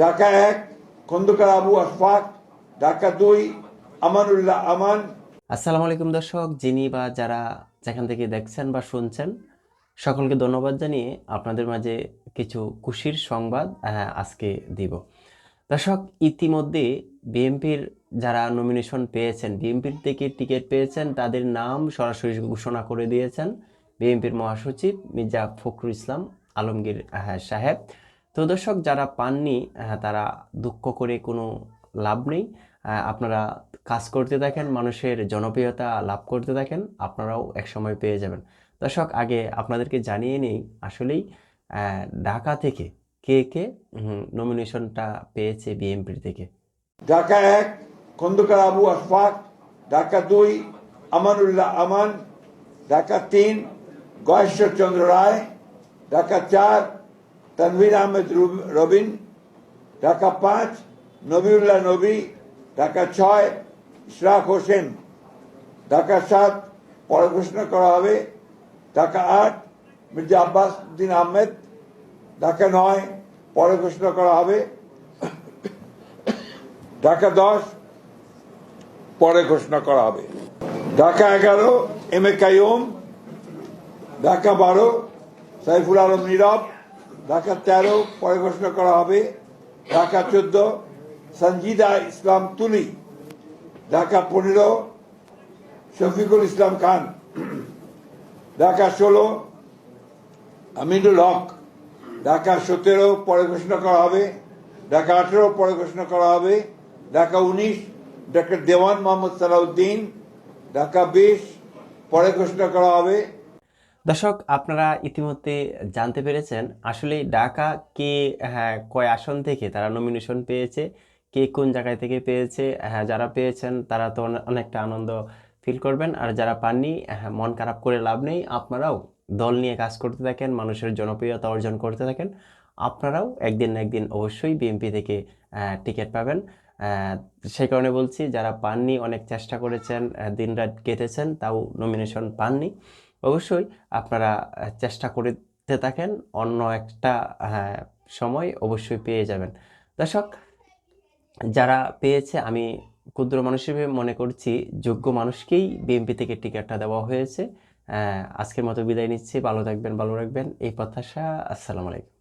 ঢাকা এক, খন্দকার আবু আশফাক, ঢাকা দুই, আমানুল্লাহ আমান। আসসালামু আলাইকুম দর্শক, যিনি বা যারা যেখান থেকে দেখছেন বা শুনছেন, সকলকে ধন্যবাদ জানিয়ে আপনাদের মাঝে কিছু খুশির সংবাদ আজকে দিব। দর্শক, ইতিমধ্যে বিএনপির যারা নমিনেশন পেয়েছেন, বিএনপির থেকে টিকিট পেয়েছেন, তাদের নাম সরাসরি ঘোষণা করে দিয়েছেন বিএনপির মহাসচিব মির্জা ফখরুল ইসলাম আলমগীর সাহেব। তো দর্শক, যারা পাননি তারা দুঃখ করে কোনো লাভ নেই। আপনারা কাজ করতে থাকেন, মানুষের জনপ্রিয়তা লাভ করতে থাকেন, আপনারাও একসময় পেয়ে যাবেন। দর্শক, আগে আপনাদেরকে জানিয়ে নেই, আসলেই ঢাকা থেকে কে কে নমিনেশনটা পেয়েছে বিএনপির থেকে? ঢাকা এক, খন্দকার আবু আশফাক, ঢাকা দুই, আমানুল্লাহ আমান, ঢাকা তিন, গয়েশ্বর চন্দ্র রায়, ঢাকা চার তানভীর আহমেদ রুব- রবিন, ঢাকা পাঁচ, নবিউল্লাহ নবী, ঢাকা ছয়, ইশরাক হোসেন, ঢাকা সাত, পরে ঘোষণা করা হবে, ঢাকা আট, মির্জা আব্বাস উদ্দিন আহমেদ, ঢাকা নয়, পরে ঘোষণা করা হবে, ঢাকা দশ, পরে ঘোষণা করা হবে। ঢাকা এগারো, এম এ কাইম ঢাকা বারো, সাইফুল আলম নীরব ঢাকা তেরো পরে ঘোষণা করা হবে। ঢাকা চোদ্দ সঞ্জিদা ইসলাম তুলি। ঢাকা পনেরো, শফিকুল ইসলাম খান। ঢাকা ষোলো, আমিনুল হক। ঢাকা সতেরো পরে ঘোষণা করা হবে। ঢাকা আঠেরো পরে ঘোষণা করা হবে। ঢাকা উনিশ, ডক্টর দেওয়ান মোহাম্মদ সালাউদ্দিন। ঢাকা বিশ পরে ঘোষণা করা হবে। দর্শক, আপনারা ইতিমধ্যে জানতে পেরেছেন আসলে ঢাকা কে হ্যাঁ কয় আসন থেকে তারা নমিনেশন পেয়েছে, কে কোন জায়গায় থেকে পেয়েছে হ্যাঁ যারা পেয়েছেন তারা তো অনেকটা আনন্দ ফিল করবেন। আর যারা পাননি হ্যাঁ মন খারাপ করে লাভ নেই। আপনারাও দল নিয়ে কাজ করতে থাকেন, মানুষের জনপ্রিয়তা অর্জন করতে থাকেন। আপনারাও একদিন না একদিন অবশ্যই বিএনপি থেকে টিকিট পাবেন। সেই কারণে বলছি, যারা পাননি, অনেক চেষ্টা করেছেন দিনরাত কেটেছেন, তাও নমিনেশন পাননি। অবশ্যই আপনারা চেষ্টা করতে থাকেন অন্য একটা হ্যাঁ, সময় অবশ্যই পেয়ে যাবেন। দর্শক যারা পেয়েছে আমি ক্ষুদ্র মানুষ হিসেবে মনে করছি যোগ্য মানুষকেই বিএনপি থেকে টিকিটটা দেওয়া হয়েছে। আজকের মতো বিদায় নিচ্ছি। ভালো থাকবেন ভালো রাখবেন। এই প্রত্যাশা আসসালামু আলাইকুম।